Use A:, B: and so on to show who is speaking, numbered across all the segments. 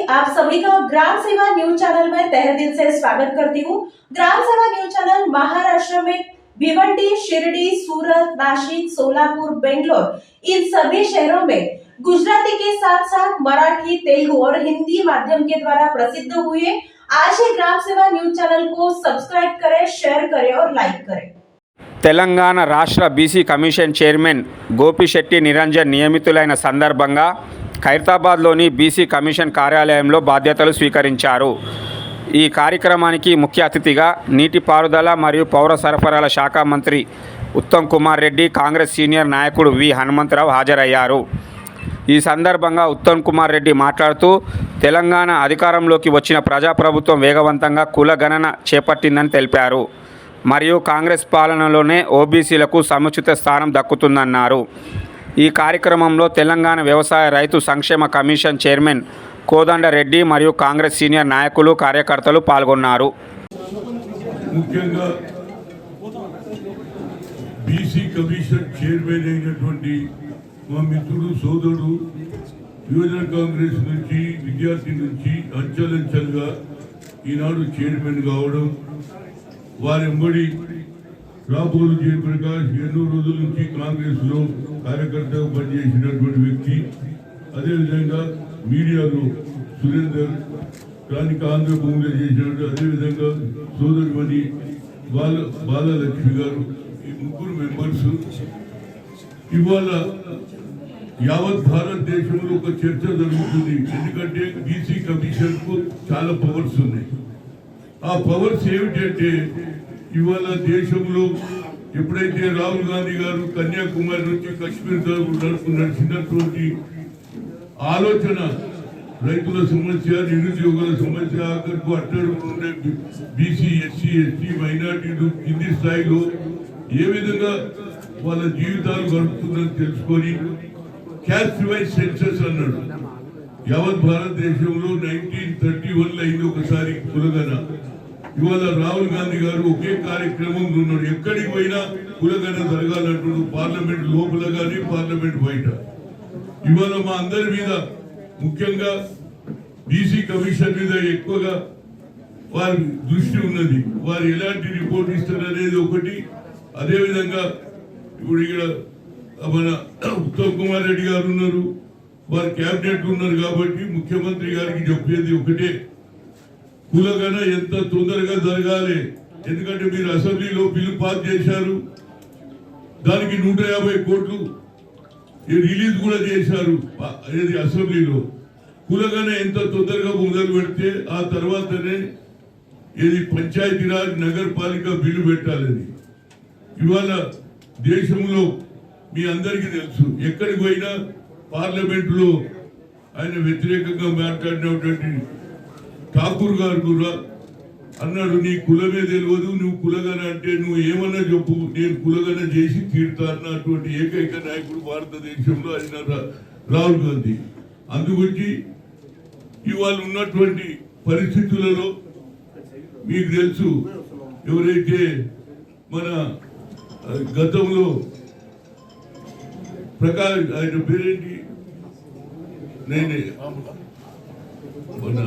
A: आप सभी का ग्राम सेवा न्यूज चैनल में तहे दिल से स्वागत करती हूँ ग्राम सेवा न्यूज चैनल महाराष्ट्र में भिवंडी शिरडी सूरत नासिक सोलापुर बेंगलोर इन सभी शहरों में गुजराती के साथ साथ मराठी तेलुगु और हिंदी माध्यम के द्वारा प्रसिद्ध हुए आज ही ग्राम सेवा न्यूज चैनल को सब्सक्राइब करें शेयर करें और लाइक करें
B: తెలంగాణ రాష్ట్ర BC commission chairman Gopisetti Niranjan నియమితులైన సందర్భంగా ఖైరతాబాద్లోని బీసీ కమిషన్ కార్యాలయంలో బాధ్యతలు స్వీకరించారు. ఈ కార్యక్రమానికి ముఖ్య అతిథిగా నీటిపారుదల మరియు పౌర సరఫరాల శాఖ మంత్రి ఉత్తమ్ కుమార్ రెడ్డి కాంగ్రెస్ సీనియర్ నాయకుడు వి హనుమంతరావు హాజరయ్యారు. ఈ సందర్భంగా ఉత్తమ్ కుమార్ రెడ్డి మాట్లాడుతూ తెలంగాణ అధికారంలోకి వచ్చిన ప్రజాప్రభుత్వం వేగవంతంగా కులగణన చేపట్టిందని తెలిపారు. మరియు కాంగ్రెస్ పాలనలోనే ఓబీసీలకు సముచిత స్థానం దక్కుతుందన్నారు. ఈ కార్యక్రమంలో తెలంగాణ వ్యవసాయ రైతు సంక్షేమ కమిషన్ చైర్మన్ కోదండరెడ్డి మరియు కాంగ్రెస్ సీనియర్ నాయకులు కార్యకర్తలు పాల్గొన్నారు.
C: ముఖ్యంగా బీసీ కమిషన్ చైర్మన్ అయినటువంటి మా మిత్రుడు సోదరుడు యువజన కాంగ్రెస్ నుంచి విద్యార్థి నుంచి అంచెలంచెలుగా ఈనాడు చైర్మన్ కావడం వారెంబడి రాబోలు జయప్రకాష్ ఎన్నో రోజుల నుంచి కాంగ్రెస్లో కార్యకర్తగా పనిచేసినటువంటి వ్యక్తి అదేవిధంగా మీడియాలో సురేందర్ స్థానిక ఆంధ్రభూమిలో చేసినట్టు అదేవిధంగా సోదరిమణి బాల బాలలక్ష్మి గారు ఈ ముగ్గురు మెంబర్స్. ఇవాళ యావత్ భారతదేశంలో ఒక చర్చ జరుగుతుంది. ఎందుకంటే బీసీ కమిషన్కు చాలా పవర్స్ ఉన్నాయి. ఆ పవర్స్ ఏమిటంటే ఇవాళ దేశంలో ఎప్పుడైతే రాహుల్ గాంధీ గారు కన్యాకుమారి నుంచి కశ్మీర్ దాకా నడిచినటువంటి ఆలోచన రైతుల సమస్య నిరుద్యోగుల సమస్య అక్కడికి అట్టడుగు ఉండే బీసీ ఎస్సీ ఎస్టీ మైనార్టీలు కింది స్థాయిలో ఏ విధంగా వాళ్ళ జీవితాలు గడుపుతుందని తెలుసుకొని క్యాస్ట్ వైజ్ సెన్సస్ అన్నాడు. యావత్ భారతదేశంలో నైన్టీన్ థర్టీ వన్లో అయింది ఒకసారి కులగన ఇవాళ రాహుల్ గాంధీ గారు ఒకే కార్యక్రమంలో ఉన్నాడు. ఎక్కడికి పోయినా కులగన జరగాలంటున్నాడు పార్లమెంట్ లోపల కానీ పార్లమెంట్ బయట. ఇవాళ మా అందరి మీద ముఖ్యంగా బీసీ కమిషన్ మీద ఎక్కువగా వారి దృష్టి ఉన్నది. వారు ఎలాంటి రిపోర్ట్ ఇస్తారు అనేది ఒకటి. అదేవిధంగా ఇప్పుడు ఇక్కడ మన ఉత్తమ్ కుమార్ రెడ్డి గారు ఉన్నారు. వారు కేబినెట్ ఉన్నారు కాబట్టి ముఖ్యమంత్రి గారికి చెప్పేది ఒకటే. కులగన ఎంత తొందరగా జరగాలి? ఎందుకంటే మీరు అసెంబ్లీలో బిల్లు పాస్ చేశారు. దానికి నూట యాభై కోట్లు రిలీజ్ కూడా చేశారు ఏది అసెంబ్లీలో. కులగన ఎంత తొందరగా మొదలు పెడితే ఆ తర్వాతనే ఏది పంచాయతీరాజ్ నగరపాలిక బిల్లు పెట్టాలని. ఇవాళ దేశంలో మీ అందరికీ తెలుసు ఎక్కడికి పోయినా పార్లమెంటులో ఆయన వ్యతిరేకంగా మాట్లాడినటువంటి ఠాకూర్ గారు కూడా అన్నాడు నీ కులమే తెలియదు నువ్వు కులగన అంటే నువ్వు ఏమన్నా చెప్పు. నేను కులగన చేసి తీరుతా అన్నటువంటి ఏకైక నాయకుడు భారతదేశంలో ఆయన రాహుల్ గాంధీ. అందుకొచ్చి ఇవాళ ఉన్నటువంటి పరిస్థితులలో మీకు తెలుసు ఎవరైతే మన గతంలో ప్రకాష్ ఆయన పేరేంటి? నేనే. మన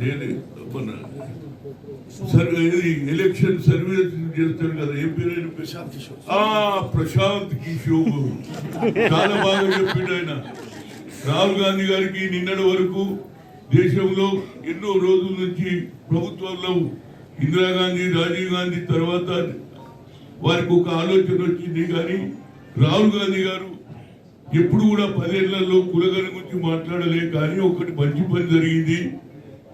C: నేనే మన సర్వే ఇది ఎలక్షన్ సర్వీస్ చేస్తాడు కదా ఏం పేరు? ప్రశాంత్ కిషోర్. ప్రశాంత్ కిషోర్. చాలా బాగా చెప్పిండు ఆయన. రాహుల్ గాంధీ గారికి నిన్నటి వరకు దేశంలో ఎన్నో రోజుల నుంచి ప్రభుత్వంలో ఇందిరాగాంధీ రాజీవ్ గాంధీ తర్వాత వారికి ఒక ఆలోచన వచ్చింది కానీ రాహుల్ గాంధీ గారు ఎప్పుడు కూడా పదేళ్ళలో కులగన గురించి మాట్లాడలే కానీ ఒకటి మంచి పని జరిగింది.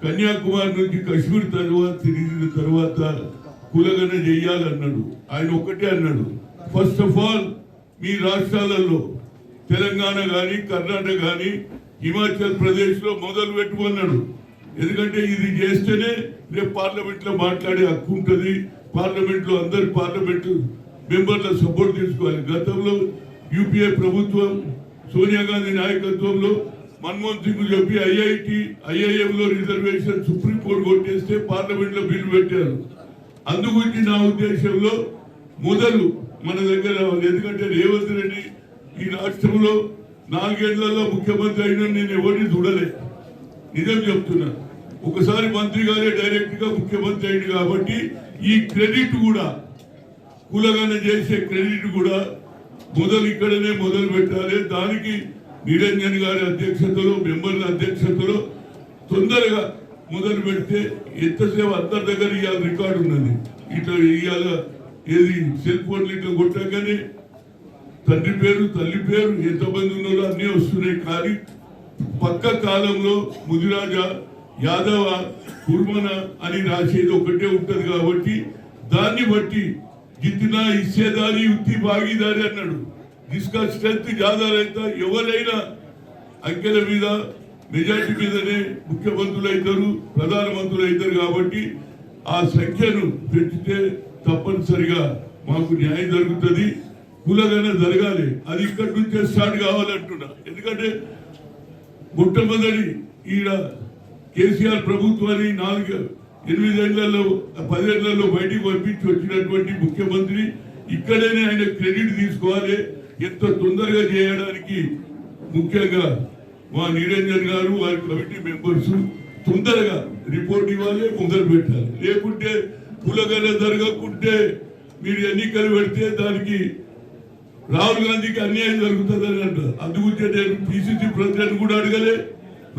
C: కన్యాకుమారి నుంచి కశ్మీర్ తర్వాత తిరిగిన తర్వాత కులగన చెయ్యాలన్నాడు ఆయన ఒకటే అన్నాడు. ఫస్ట్ ఆఫ్ ఆల్ మీ రాష్ట్రాలలో తెలంగాణ కానీ కర్ణాటక కానీ హిమాచల్ ప్రదేశ్లో మొదలు పెట్టుకున్నాడు ఎందుకంటే ఇది చేస్తేనే రేపు పార్లమెంట్లో మాట్లాడే హక్కు ఉంటుంది. పార్లమెంట్లో అందరు పార్లమెంట్ మెంబర్ల సపోర్ట్ తీసుకోవాలి. గతంలో యూపీఏ ప్రభుత్వం సోనియా గాంధీ నాయకత్వంలో మన్మోహన్ సింగ్ చెప్పి ఐఐటి ఐఐఎం లో రిజర్వేషన్ సుప్రీంకోర్టు కొట్టేస్తే పార్లమెంట్లో బిల్లు పెట్టారు. అందుగురించి నా ఉద్దేశంలో మొదలు మన దగ్గర ఎందుకంటే రేవంత్ రెడ్డి ఈ రాష్ట్రంలో నాలుగేళ్ళలో ముఖ్యమంత్రి అయినా నేను ఎవరిని చూడలే. నిజం చెప్తున్నా. ఒకసారి మంత్రి గారే డైరెక్ట్గా ముఖ్యమంత్రి అయింది కాబట్టి ఈ క్రెడిట్ కూడా కులగన చేసే క్రెడిట్ కూడా మొదలు ఇక్కడనే మొదలు పెట్టాలి. దానికి నిరంజన్ గారి అధ్యక్షతలో మెంబర్ల అధ్యక్షతలో తొందరగా మొదలు పెడితే ఎంతసేపు అందరి దగ్గర ఇవాళ రికార్డు ఉన్నది. ఇట్లా ఇవాళ ఏది సెల్ ఫోన్లు ఇట్లా కొట్టగానే తండ్రి పేరు తల్లి పేరు ఎంతమంది ఉన్నారో అన్నీ వస్తున్నాయి. కానీ పక్క కాలంలో ముదిరాజా యాదవ కుర్మన అని రాసేది ఒకటే ఉంటుంది కాబట్టి దాన్ని బట్టి జిత్తినా ఇచ్చేదారి యుక్తి భాగీదారి అన్నాడు. జిస్కా స్ట్రెంత్ జాదా రైతా ఎవరైనా అంకెల మీద మెజార్టీ మీదనే ముఖ్యమంత్రులు అవుతారు ప్రధానమంత్రులు అవుతారు కాబట్టి ఆ సంఖ్యను పెంచితే తప్పనిసరిగా మాకు న్యాయం జరుగుతుంది. కులగన జరగాలి. అది ఇక్కడి నుంచే స్టార్ట్ కావాలంటున్నా. ఎందుకంటే మొట్టమొదటి ఈడ కేసీఆర్ ప్రభుత్వాన్ని నాలుగు ఎనిమిదేళ్ళలో పదేళ్ళలో బయటికి పంపించి వచ్చినటువంటి ముఖ్యమంత్రి ఇక్కడనే ఆయన క్రెడిట్ తీసుకోవాలి. ఎంత తొందరగా చేయడానికి ముఖ్యంగా మా నిరంజన్ గారు వారి కమిటీ మెంబర్స్ తొందరగా రిపోర్ట్ ఇవ్వాలి మొదలు పెట్టాలి. లేకుంటే కులగన జరగకుంటే మీరు ఎన్నికలు పెడితే దానికి రాహుల్ గాంధీకి అన్యాయం జరుగుతుందని అంటారు. అందుకుంటే నేను పిసిసి ప్రెసిడెంట్ కూడా అడగలే.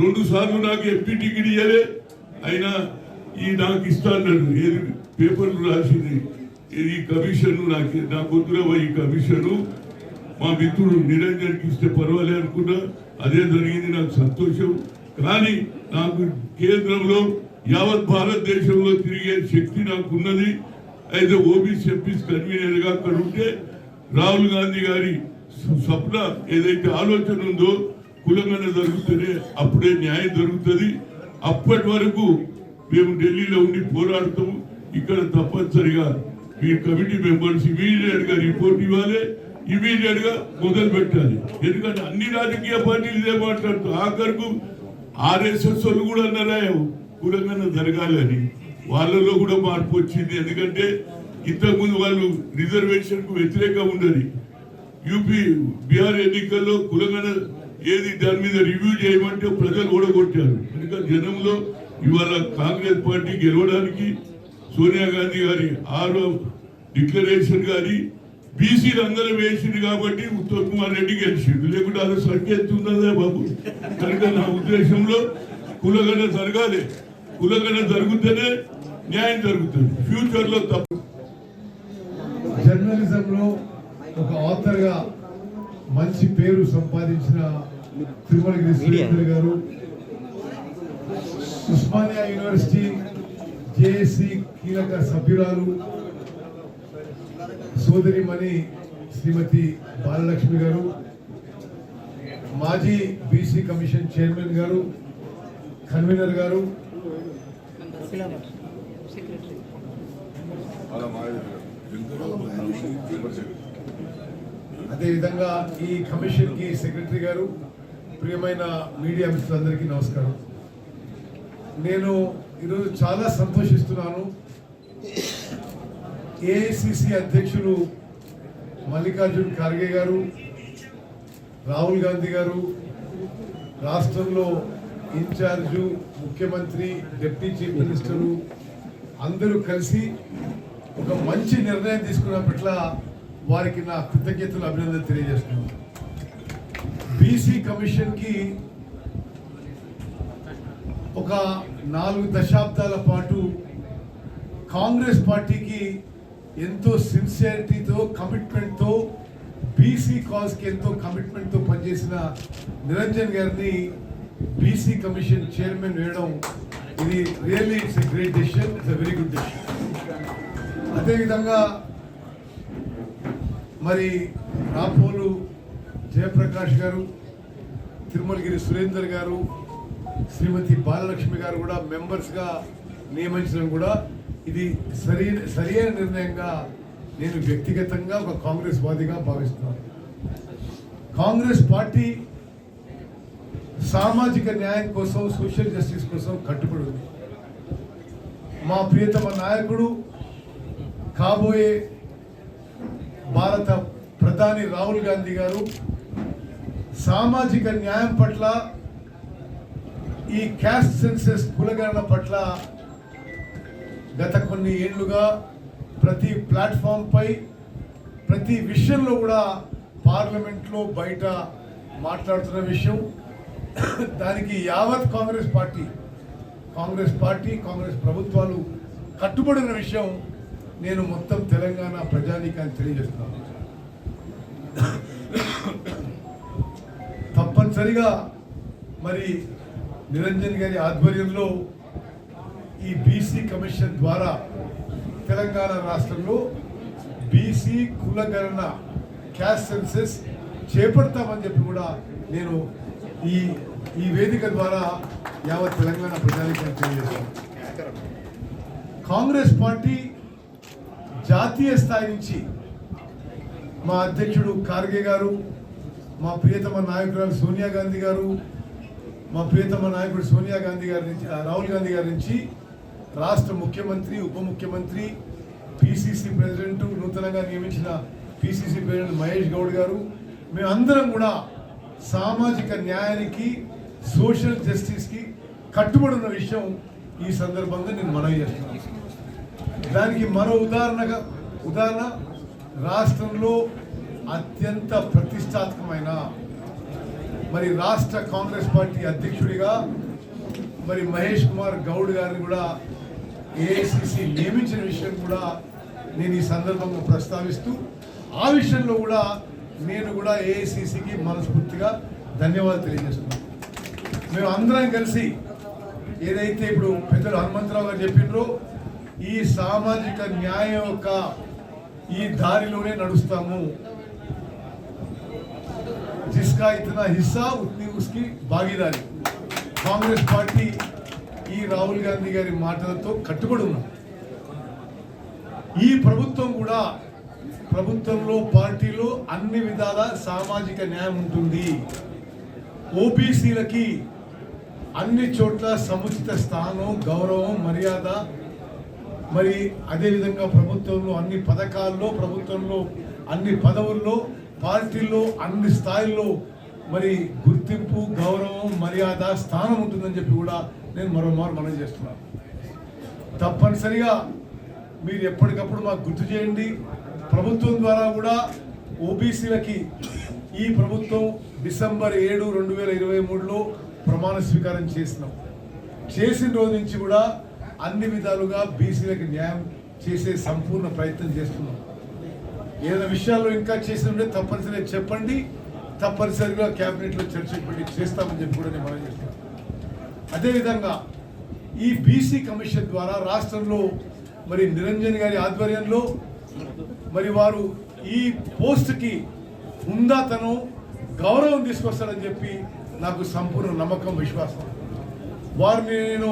C: రెండు సార్లు నాకు ఎంపీ టికెట్ ఇవ్వలే అయినా ఈ నాకు ఇస్తా ఏది? పేపర్లు రాసింది. ఈ కమిషన్ నాకు నాకు వద్దురా ఈ కమిషన్. మా మిత్రుడు నిరంజన్కి ఇస్తే పర్వాలే అనుకున్నా. అదే జరిగింది నాకు సంతోషం. కానీ నాకు కేంద్రంలో యావత్ భారతదేశంలో తిరిగే శక్తి నాకు ఉన్నది అయితే ఓబీసీ ఎంపీస్ కన్వీనర్గా అక్కడ ఉంటే రాహుల్ గాంధీ గారి స్వప్న ఏదైతే ఆలోచన ఉందో కులంగానే జరుగుతుంది అప్పుడే న్యాయం జరుగుతుంది. అప్పటి వరకు మేము ఢిల్లీలో ఉండి పోరాడతాము. ఇక్కడ తప్పనిసరిగా మీ కమిటీ మెంబర్స్ ఇమీడియట్గా రిపోర్ట్ ఇవ్వాలి. ఇమీడియట్గా మొదలు పెట్టాలి. ఎందుకంటే అన్ని రాజకీయ పార్టీలు ఇదే మాట్లాడుతూ ఆఖరుకు ఆర్ఎస్ఎస్ వాళ్ళు కూడా అన్నారా కులంగానే జరగాలని వాళ్ళలో కూడా మార్పు వచ్చింది. ఎందుకంటే ఇంతకుముందు వాళ్ళు రిజర్వేషన్కు వ్యతిరేకంగా ఉండదు. యూపీ బీహార్ ఎన్నికల్లో కులంగాన ఏది దాని మీద రివ్యూ చేయమంటే ప్రజలు ఓడగొట్టారు. ఎందుకంటే జనంలో ఇవాళ కాంగ్రెస్ పార్టీ గెలవడానికి సోనియా గాంధీ గారి ఆరో డిక్లరేషన్ గాని బీసీలు అందరూ వేసింది కాబట్టి ఉత్తమ్ కుమార్ రెడ్డి గెలిచింది లేకుంటే అది సంఖ్య బాబు. కనుక నా ఉద్దేశంలో కులగన జరగాలి. కులగడ జరుగుతూనే న్యాయం జరుగుతుంది. ఫ్యూచర్లో తప్ప
D: జర్నలిజంలో ఒక ఆథర్గా మంచి పేరు సంపాదించిన తిరుమలగిరి గారు ఉస్మానియా యూనివర్సిటీ జేఏసీ కీలక సభ్యురాలు సోదరిమణి శ్రీమతి బాలలక్ష్మి గారు మాజీ బీసీ కమిషన్ చైర్మన్ గారు కన్వీనర్ గారు అదేవిధంగా ఈ కమిషన్కి సెక్రటరీ గారు ప్రియమైన మీడియా మిత్రులందరికీ నమస్కారం. నేను ఈరోజు చాలా సంతోషిస్తున్నాను. ఏఐసిసి అధ్యక్షులు మల్లికార్జున్ ఖార్గే గారు రాహుల్ గాంధీ గారు రాష్ట్రంలో ఇన్ఛార్జు ముఖ్యమంత్రి డిప్యూటీ చీఫ్ మినిస్టరు అందరూ కలిసి ఒక మంచి నిర్ణయం తీసుకున్న పట్ల వారికి నా కృతజ్ఞతలు అభినందన తెలియజేస్తున్నాను. బీసీ కమిషన్కి ఒక నాలుగు దశాబ్దాల పాటు కాంగ్రెస్ పార్టీకి ఎంతో సిన్సియారిటీతో కమిట్మెంట్తో బీసీ కాజ్కి ఎంతో కమిట్మెంట్తో పనిచేసిన నిరంజన్ గారిని బీసీ కమిషన్ చైర్మన్ వేయడం ఇది really it's a great decision it's a very good decision. అదేవిధంగా మరి రాపోలు జయప్రకాష్ గారు తిరుమలగిరి సురేందర్ గారు శ్రీమతి బాలలక్ష్మి గారు కూడా మెంబర్స్గా నియమించడం కూడా ఇది సరి సరైన నిర్ణయంగా నేను వ్యక్తిగతంగా ఒక కాంగ్రెస్ వాదిగా భావిస్తున్నాను. కాంగ్రెస్ పార్టీ సామాజిక న్యాయం కోసం సోషల్ జస్టిస్ కోసం కట్టుబడి ఉంది. మా ప్రియతమ నాయకుడు కాబోయే భారత ప్రధాని రాహుల్ గాంధీ గారు సామాజిక న్యాయం పట్ల ఈ క్యాస్ట్ సెన్సెస్ కులగణన పట్ల గత కొన్ని ఏళ్ళుగా ప్రతి ప్లాట్ఫామ్పై ప్రతి విషయంలో కూడా పార్లమెంట్లో బయట మాట్లాడుతున్న విషయం. దానికి యావత్ కాంగ్రెస్ పార్టీ కాంగ్రెస్ పార్టీ కాంగ్రెస్ ప్రభుత్వాలు కట్టుబడిన విషయం నేను మొత్తం తెలంగాణ ప్రజానీకాన్ని తెలియజేస్తున్నాను. తప్పనిసరిగా మరి నిరంజన్ గారి ఆధ్వర్యంలో ఈ బీసీ కమిషన్ ద్వారా తెలంగాణ రాష్ట్రంలో బీసీ కులగణన క్యాస్ట్ సెన్సెస్ చేపడతామని చెప్పి కూడా నేను ఈ ఈ వేదిక ద్వారా యావత్ తెలంగాణ ప్రజానికి తెలియజేశాను కాంగ్రెస్ పార్టీ జాతీయ స్థాయి నుంచి మా అధ్యక్షుడు ఖార్గే గారు మా ప్రియతమ నాయకురాలు సోనియా గాంధీ గారు మా ప్రియతమ నాయకుడు సోనియా గాంధీ గారి నుంచి రాహుల్ గాంధీ గారి నుంచి రాష్ట్ర ముఖ్యమంత్రి ఉప ముఖ్యమంత్రి పిసిసి ప్రెసిడెంట్ నూతనంగా నియమించిన పిసిసి ప్రెసిడెంట్ మహేష్ గౌడ్ గారు మేమందరం కూడా సామాజిక న్యాయానికి సోషల్ జస్టిస్కి కట్టుబడి ఉన్న విషయం ఈ సందర్భంగా నేను మనవి చేస్తున్నాను. దానికి మరో ఉదాహరణగా ఉదాహరణ రాష్ట్రంలో అత్యంత ప్రతిష్టాత్మకమైన మరి రాష్ట్ర కాంగ్రెస్ పార్టీ అధ్యక్షుడిగా మరి మహేష్ కుమార్ గౌడ్ గారిని కూడా ఏఐసిసి నియమించిన విషయం కూడా నేను ఈ సందర్భంగా ప్రస్తావిస్తూ ఆ విషయంలో కూడా నేను కూడా ఏఐసిసికి మనస్ఫూర్తిగా ధన్యవాదాలు తెలియజేస్తున్నాను. మేము అందరం కలిసి ఏదైతే ఇప్పుడు పెద్దలు హనుమంతరావు గారు చెప్పినారో ఈ సామాజిక న్యాయం యొక్క ఈ దారిలోనే నడుస్తాము. जिसका इतना हिस्सा उतनी उसकी భాగీదారి కాంగ్రెస్ పార్టీ ఈ రాహుల్ గాంధీ గారి మాటలతో కట్టుబడి ఉన్నాం ఈ ప్రభుత్వం కూడా ప్రభుత్వంలో పార్టీలో అన్ని విధాల సామాజిక న్యాయం ఉంటుంది ఓబీసీలకి అన్ని చోట్ల సముచిత స్థానం గౌరవం మర్యాద మరి అదేవిధంగా ప్రభుత్వంలో అన్ని పథకాల్లో ప్రభుత్వంలో అన్ని పదవుల్లో పార్టీల్లో అన్ని స్థాయిల్లో మరి గుర్తింపు గౌరవం మర్యాద స్థానం ఉంటుందని చెప్పి కూడా నేను మరోమారు మనం చేస్తున్నాను. తప్పనిసరిగా మీరు ఎప్పటికప్పుడు మాకు గుర్తు చేయండి. ప్రభుత్వం ద్వారా కూడా ఓబీసీలకి ఈ ప్రభుత్వం డిసెంబర్ ఏడు రెండు వేల ఇరవై మూడులో ప్రమాణ స్వీకారం చేసినాం. చేసిన రోజు నుంచి కూడా అన్ని విధాలుగా బీసీలకు న్యాయం చేసే సంపూర్ణ ప్రయత్నం చేస్తున్నాం. ఏదైనా విషయాల్లో ఇంకా చేసి ఉంటే తప్పనిసరిగా చెప్పండి. తప్పనిసరిగా క్యాబినెట్లో చర్చ పెట్టి చేస్తామని చెప్పి కూడా నేను మనం చేస్తాను. అదేవిధంగా ఈ బీసీ కమిషన్ ద్వారా రాష్ట్రంలో మరి నిరంజన్ గారి ఆధ్వర్యంలో మరి వారు ఈ పోస్ట్కి హుందాతనం గౌరవం తీసుకొస్తాడని చెప్పి నాకు సంపూర్ణ నమ్మకం విశ్వాసం. వారిని నేను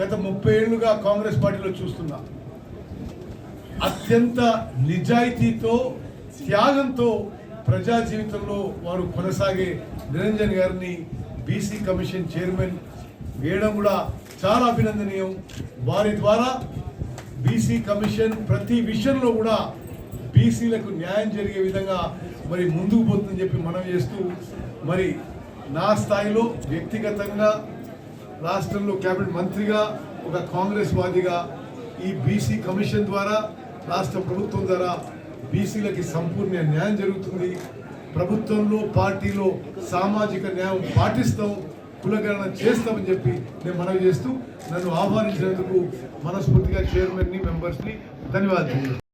D: గత ముప్పై ఏళ్ళుగా కాంగ్రెస్ పార్టీలో చూస్తున్నాను అత్యంత నిజాయితీతో త్యాగంతో ప్రజా జీవితంలో వారు కొనసాగే నిరంజన్ గారిని బీసీ కమిషన్ చైర్మన్ వేయడం కూడా చాలా అభినందనీయం. వారి ద్వారా బీసీ కమిషన్ ప్రతి విషయంలో కూడా బీసీలకు న్యాయం జరిగే విధంగా మరి ముందుకు పోతుందని చెప్పి మనం చేస్తూ మరి నా స్థాయిలో వ్యక్తిగతంగా రాష్ట్రంలో క్యాబినెట్ మంత్రిగా ఒక కాంగ్రెస్ వాదిగా ఈ బీసీ కమిషన్ ద్వారా రాష్ట్ర ప్రభుత్వం ద్వారా బీసీలకి సంపూర్ణ న్యాయం జరుగుతుంది. ప్రభుత్వంలో పార్టీలో సామాజిక న్యాయం పాటిస్తాం కులగణన చేస్తామని చెప్పి నేను మనవి చేస్తూ నన్ను ఆహ్వానించినందుకు మనస్ఫూర్తిగా చైర్మన్ని మెంబర్స్ని ధన్యవాదాలు.